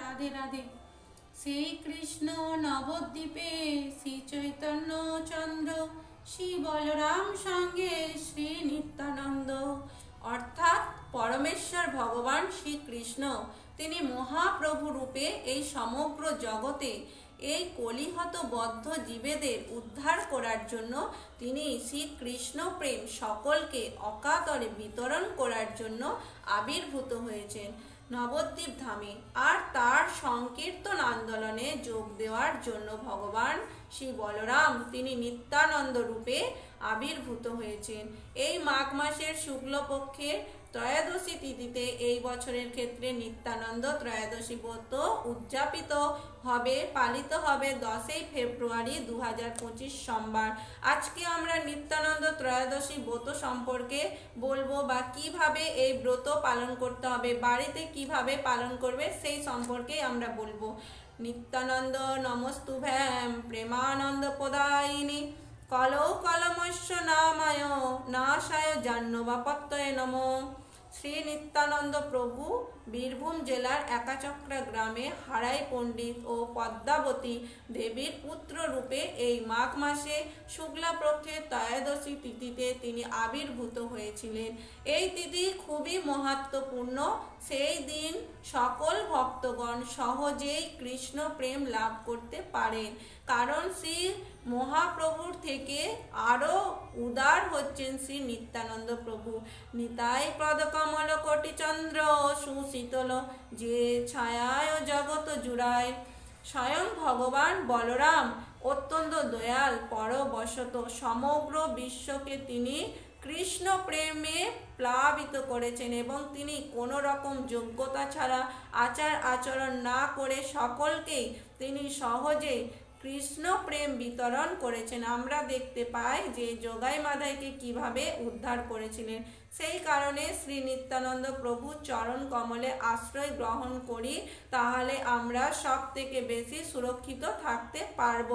রাধে রাধে। সেই কৃষ্ণ নবদ্বীপে শ্রী চৈতন্য চন্দ্র শ্রী বলরাম সঙ্গে শ্রী নিত্যানন্দ অর্থাৎ পরমেশ্বর ভগবান শ্রীকৃষ্ণ, তিনি মহাপ্রভু রূপে এই সমগ্র জগতে এই কলিহত বদ্ধ জীবেদের উদ্ধার করার জন্য তিনি শ্রীকৃষ্ণ প্রেম সকলকে অকাতরে বিতরণ করার জন্য আবির্ভূত হয়েছেন। নবদ্বীপ ধামে। আর তার সংকীর্তন আন্দোলনে যোগ দেওয়ার জন্য ভগবান শ্রী বলরাম, তিনি নিত্যানন্দ রূপে আবির্ভূত হয়েছেন। এই মাঘ মাসের শুক্লপক্ষের ত্রয়োদশী তিথিতে এই বছরের ক্ষেত্রে নিত্যানন্দ ত্রয়োদশী ব্রত উদযাপিত হবে, পালিত হবে দশই ফেব্রুয়ারি দু হাজার পঁচিশ সোমবার। আজকে আমরা নিত্যানন্দ ত্রয়োদশী ব্রত সম্পর্কে বলব বা কীভাবে এই ব্রত পালন করতে হবে, বাড়িতে কীভাবে পালন করবে সেই সম্পর্কে আমরা বলব। নিত্যানন্দ নমস্তুভ্যাম, প্রেমানন্দ প্রদায়িনী। কলৌ কলমস্য নামায়, নাশায় জাহ্নবাপত্যয় নম। শ্রী নিত্যানন্দ প্রভু বীরভূম জেলার একাচক্রা গ্রামে হারাই পণ্ডিত ও পদ্মাবতী দেবীর পুত্র রূপে এই মাঘ মাসে শুক্লাপক্ষের ত্রয়োদশী তিথিতে তিনি আবির্ভূত হয়েছিলেন। এই তিথি খুবই মহাত্মপূর্ণ। সেই দিন সকল ভক্তগণ সহজেই কৃষ্ণ প্রেম লাভ করতে পারেন। কারণ শ্রী মহাপ্রভুর থেকে আরও উদার হচ্ছেন শ্রী নিত্যানন্দ প্রভু। নিতাই পদকমল কোটিচন্দ্র সুশীতল, যে ছায়ায় জগত জুড়ায়। স্বয়ং ভগবান বলরাম, অত্যন্ত দয়াল, পরবশত সমগ্র বিশ্বকে তিনি কৃষ্ণ প্রেমে প্লাবিত করেছেন এবং তিনি কোনো রকম যোগ্যতা ছাড়া আচার আচরণ না করে সকলকেই তিনি সহজেই কৃষ্ণ প্রেম বিতরণ করেছেন। আমরা দেখতে পাই যে যোগাই মাধাইকে কীভাবে উদ্ধার করেছিলেন। সেই কারণে শ্রী নিত্যানন্দ প্রভু চরণ কমলে আশ্রয় গ্রহণ করি, তাহলে আমরা সব থেকে বেশি সুরক্ষিত থাকতে পারব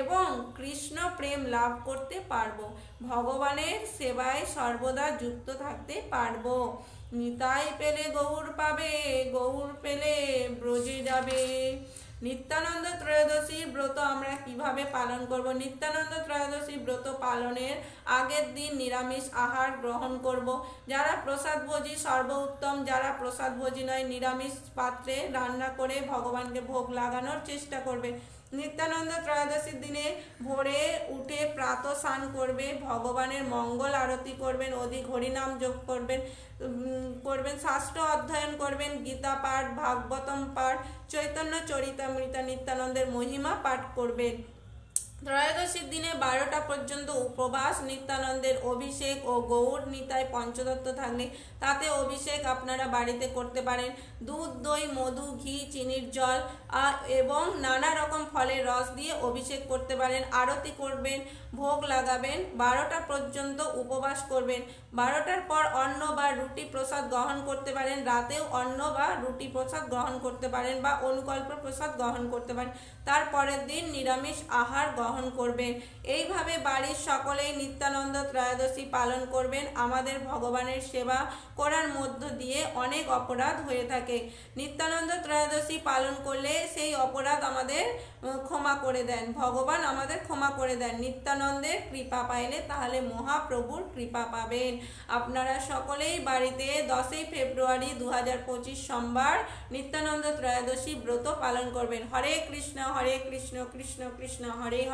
এবং কৃষ্ণ প্রেম লাভ করতে পারব। ভগবানের সেবায় সর্বদা যুক্ত থাকতে পারব। নিতাই পেলে গৌর পাবে, গৌর পেলে ব্রজে যাবে। নিত্যানন্দ ত্রয়োদশী ব্রত কীভাবে পালন করব। নিত্যানন্দ ত্রয়োদশী ব্রত পালনের আগের দিন নিরামিষ আহার গ্রহণ করব। যারা প্রসাদভোজী সর্বোত্তম যারা প্রসাদভোজী নয়, নিরামিষ পাত্রে রান্না করে ভগবানকে ভোগ লাগানোর চেষ্টা করবে। নিত্যানন্দ ত্রয়োদশীর দিনে ভোরে উঠে প্রাত স্নান করবে, ভগবানের মঙ্গল আরতি করবেন, অধিক হরিনাম যোগ করবেন করবেন, শাস্ত্র অধ্যয়ন করবেন, গীতা পাঠ, ভাগবতম পাঠ, চৈতন্য চরিতামৃতা, নিত্যানন্দের মহিমা পাঠ করবেন। ত্রয়োদশীর দিনে বারোটা পর্যন্ত উপবাস, নিত্যানন্দের অভিষেক ও গৌর নিতায় পঞ্চদত্ত থাকলে তাতে অভিষেক আপনারা বাড়িতে করতে পারেন। দুধ, দই, মধু, ঘি, চিনির জল এবং নানা রকম ফলের রস দিয়ে অভিষেক করতে পারেন। আরতি করবেন, ভোগ লাগাবেন, বারোটা পর্যন্ত উপবাস করবেন। বারোটার পর অন্ন বা রুটি প্রসাদ গ্রহণ করতে পারেন। রাতেও অন্ন বা রুটি প্রসাদ গ্রহণ করতে পারেন বা অনুকল্প প্রসাদ গ্রহণ করতে পারেন। তারপরের দিন নিরামিষ আহার গ্রহণ করবেন। এইভাবে বাড়ির সকলেই নিত্যানন্দ ত্রয়োদশী পালন করবেন। আমাদের ভগবানের সেবা করার মধ্য দিয়ে অনেক অপরাধ হয়ে থাকে। নিত্যানন্দ ত্রয়োদশী পালন করলে সেই অপরাধ আমাদের ক্ষমা করে দেন। ভগবান আমাদের ক্ষমা করে দেন। নিত্যানন্দের কৃপা পাইলে তাহলে মহাপ্রভুর কৃপা পাবেন। আপনারা সকলেই বাড়িতে দশই ফেব্রুয়ারি দু হাজার পঁচিশ সোমবার নিত্যানন্দ ত্রয়োদশী ব্রত পালন করবেন। হরে কৃষ্ণ হরে কৃষ্ণ কৃষ্ণ কৃষ্ণ, হরে হরে।